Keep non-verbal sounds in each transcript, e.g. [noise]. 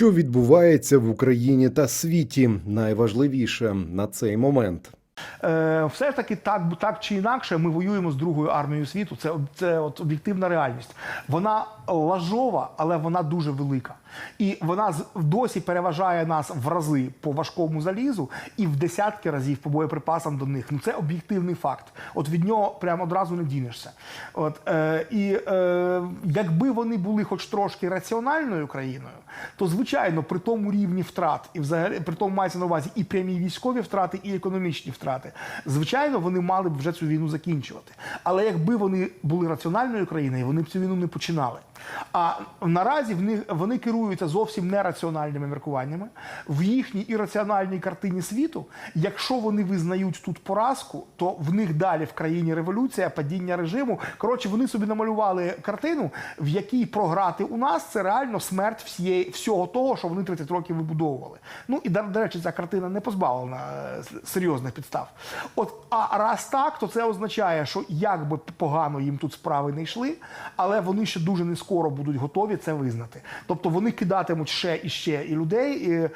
Що відбувається в Україні та світі, найважливіше на цей момент. Е, все ж таки, так, так чи інакше, ми воюємо з другою армією світу. Це, це от об'єктивна реальність. Вона лажова, але вона дуже велика. І вона досі переважає нас в рази по важкому залізу і в десятки разів по боєприпасам до них. Ну це об'єктивний факт. От від нього прямо одразу не дінешся. От е, і е, якби вони були хоч трошки раціональною країною, то звичайно при тому рівні втрат, і взагалі при тому мається на увазі і прямі військові втрати, і економічні втрати. Звичайно, вони мали б вже цю війну закінчувати. Але якби вони були раціональною країною, вони б цю війну не починали. А наразі в них вони керуються зовсім нераціональними міркуваннями в їхній ірраціональній картині світу. Якщо вони визнають тут поразку, то в них далі в країні революція, падіння режиму. Коротше, вони собі намалювали картину, в якій програти у нас це реально смерть всієї всього того, що вони 30 років вибудовували. Ну і до, речі, ця картина не позбавлена е, серйозних підстав. От а раз так, то це означає, що як би погано їм тут справи не йшли, але вони ще дуже не скоро будуть готові це визнати. Тобто вони кидатимуть ще і ще і людей, і е,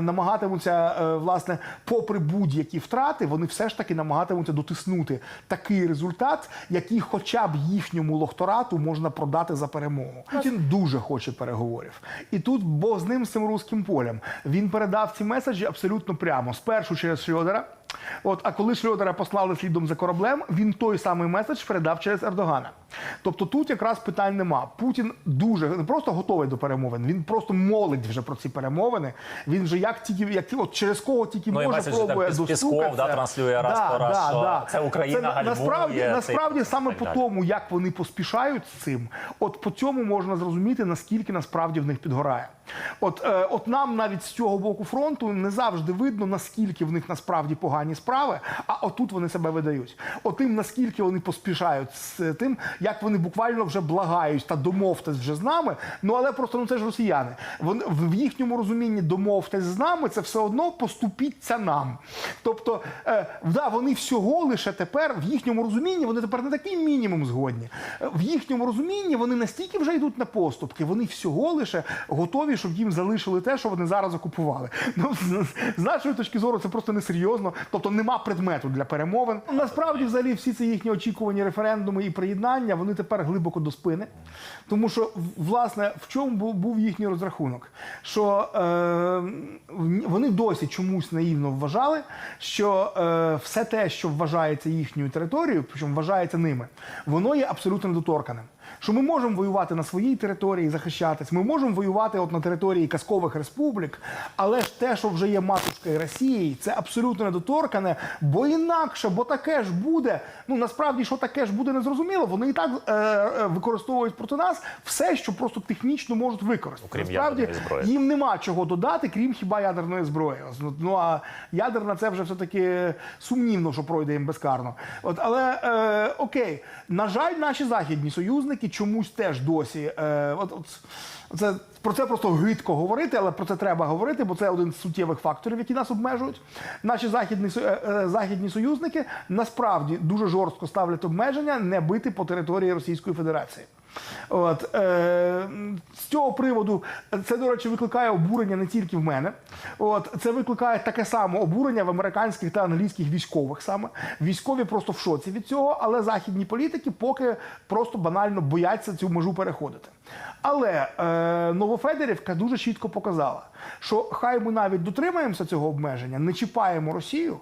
намагатимуться, е, власне, попри будь-які втрати, вони все ж таки намагатимуться дотиснути такий результат, який, хоча б їхньому лохторату можна продати за перемогу. Путін дуже хоче переговорів. І тут Бог з ним з цим руським полем. Він передав ці меседжі абсолютно прямо. Спершу через Шльодера. От, а коли Шльодера послали слідом за кораблем, він той самий меседж передав через Ердогана. Тобто тут якраз питань нема. Путін дуже не просто готовий до перемовин, він просто молить вже про ці перемовини. Він вже як тільки як от через кого тільки Ну, може пробує до Пісков, да, транслює раз по раз, що [laughs] це Україна це, гальмує насправді, насправді саме по далі. тому, як вони поспішають з цим, от по цьому можна зрозуміти, наскільки насправді в них підгорає. От, е, от нам навіть з цього боку фронту не завжди видно, наскільки в них насправді погані справи, а отут вони себе видають. Отим, наскільки вони поспішають з тим, як вони буквально вже благають та домовтесь вже з нами. Ну але просто ну це ж росіяни. Вони в їхньому розумінні домовтесь з нами, це все одно поступіться нам. Тобто, е, да, вони всього лише тепер в їхньому розумінні, вони тепер не такий мінімум згодні. Е, В їхньому розумінні вони настільки вже йдуть на поступки, вони всього лише готові, щоб їм залишили те, що вони зараз окупували. Ну, з, нашої точки зору, це просто несерйозно. Тобто нема предмету для перемовин. Насправді, взагалі, всі ці їхні очікувані референдуми і приєднання, вони тепер глибоко до спини. Тому що, власне, в чому був їхній розрахунок? Що е, вони досі чомусь наївно вважали, що е, все те, що вважається їхньою територією, причому вважається ними, воно є абсолютно недоторканим. Що ми можемо воювати на своїй території, захищатись, ми можемо воювати от на території казкових республік, але ж те, що вже є матушкою Росії, це абсолютно недоторкане, бо інакше, бо таке ж буде. Ну насправді, що таке ж буде, незрозуміло. Вони і так е, е, використовують проти нас все, що просто технічно можуть використати. Окрім насправді ядерної зброї. їм нема чого додати, крім хіба ядерної зброї. Ну, Ну а ядерна це вже все таки сумнівно, що пройде їм безкарно. От, але е, окей, на жаль, наші західні союзники чомусь теж досі. Е, от, от, це, про це просто гидко говорити, але про це треба говорити, бо це один з суттєвих факторів, які нас обмежують. Наші західні, е, е, західні союзники насправді дуже жорстко ставлять обмеження не бити по території Російської Федерації. От, е, з цього приводу це, до речі, викликає обурення не тільки в мене. От, це викликає таке саме обурення в американських та англійських військових саме. Військові просто в шоці від цього, але західні політики поки просто банально бояться цю межу переходити. Але е, Новофедерівка дуже чітко показала, що хай ми навіть дотримаємося цього обмеження, не чіпаємо Росію.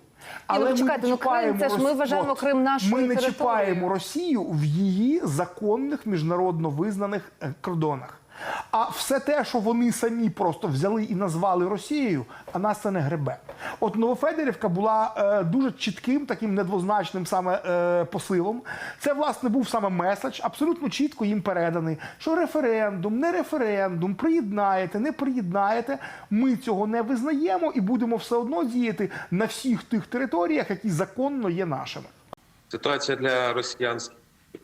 Але ну, чекайте, ну, Крим це ж ми вважаємо От, Крим нашою Ми не територією. чіпаємо Росію в її законних міжнародно визнаних е, кордонах. А все те, що вони самі просто взяли і назвали Росією, а нас це не гребе. От Новофедерівка була е, дуже чітким, таким недвозначним саме е, посилом. Це власне був саме меседж, абсолютно чітко їм переданий, що референдум, не референдум, приєднаєте, не приєднаєте. Ми цього не визнаємо і будемо все одно діяти на всіх тих територіях, які законно є нашими. Ситуація для росіян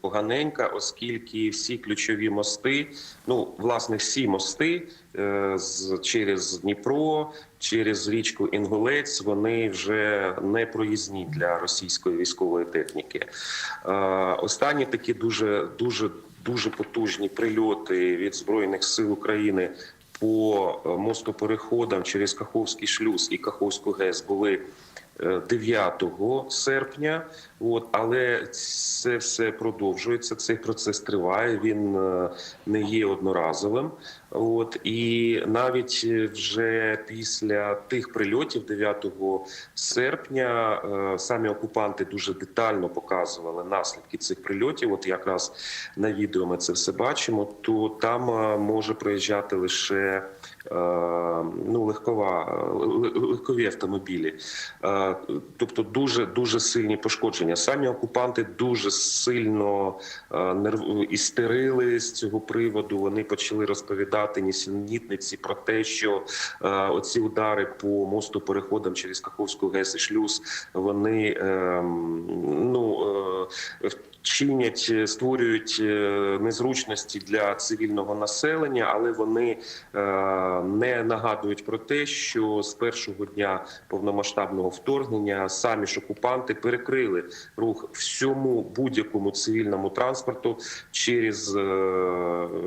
поганенька, оскільки всі ключові мости, ну власне, всі мости е, з через Дніпро, через річку Інгулець, вони вже не проїзні для російської військової техніки. Е, останні такі дуже дуже дуже потужні прильоти від збройних сил України по е, мостопереходам через Каховський шлюз і Каховську ГЕС були е, 9 серпня. От, але це все продовжується. Цей процес триває. Він е, не є одноразовим. От і навіть е, вже після тих прильотів 9 серпня е, самі окупанти дуже детально показували наслідки цих прильотів. От якраз на відео ми це все бачимо. То там може проїжджати лише ну легкова легкові автомобілі, тобто дуже дуже сильні пошкодження. Самі окупанти дуже сильно е, істерили з цього приводу. Вони почали розповідати нісенітниці про те, що е, оці удари по мосту переходам через Каховську ГЕС і шлюз вони ем, ну. Чинять, е, створюють е, незручності для цивільного населення, але вони е, не нагадують про те, що з першого дня повномасштабного вторгнення самі ж окупанти перекрили рух всьому будь-якому цивільному транспорту через,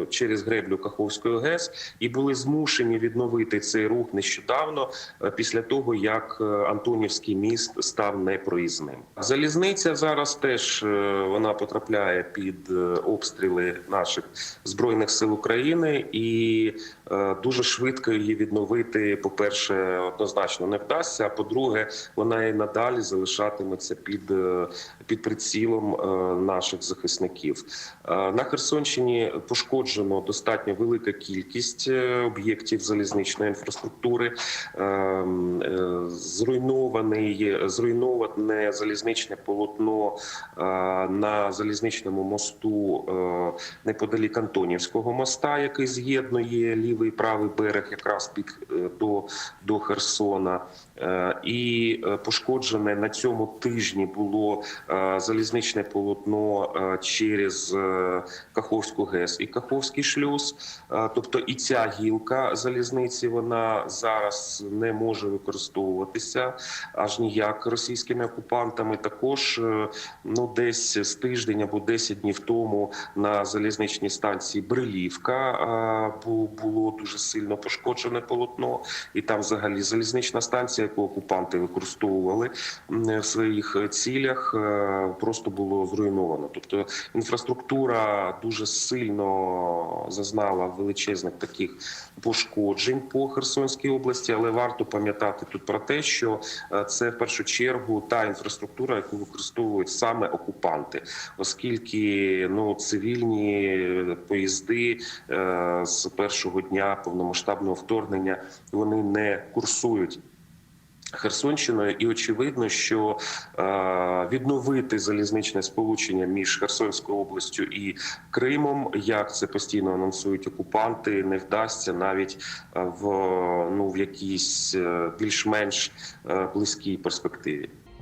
через греблю Каховської ГЕС і були змушені відновити цей рух нещодавно після того, як Антонівський міст став непроїзним. Залізниця зараз теж е, вона потрапляє під е, обстріли наших збройних сил України, і е, дуже швидко її відновити. По перше, однозначно не вдасться. А по-друге, вона і надалі залишатиметься під, е, під прицілом наших захисників. На Херсонщині пошкоджено достатньо велика кількість об'єктів залізничної інфраструктури. Ем, Зруйнований зруйноване залізничне полотно е, залізничному мосту е, неподалік Антонівського моста, який з'єднує лівий і правий берег, якраз під е, до, до Херсона. Е, І пошкоджене на цьому тижні було залізничне полотно через Каховську ГЕС і Каховський шлюз. Тобто і ця гілка залізниці вона зараз не може використовуватися аж ніяк російськими окупантами. Також ну десь з тиждень або 10 днів тому на залізничній станції Брилівка було дуже сильно пошкоджене полотно, і там взагалі залізнична станція, яку окупанти використовували в своїх цілях, е, просто було зруйновано. Тобто інфраструктура дуже сильно зазнала величезних таких пошкоджень по Херсонській області, але варто пам'ятати тут про те, що е, це в першу чергу та інфраструктура, яку використовують саме окупанти, оскільки ну цивільні поїзди е, з першого дня повномасштабного вторгнення вони не курсують. Херсонщиною, і очевидно, що е, відновити залізничне сполучення між Херсонською областю і Кримом, як це постійно анонсують окупанти, не вдасться навіть е, в ну в якійсь е, більш-менш близькій перспективі.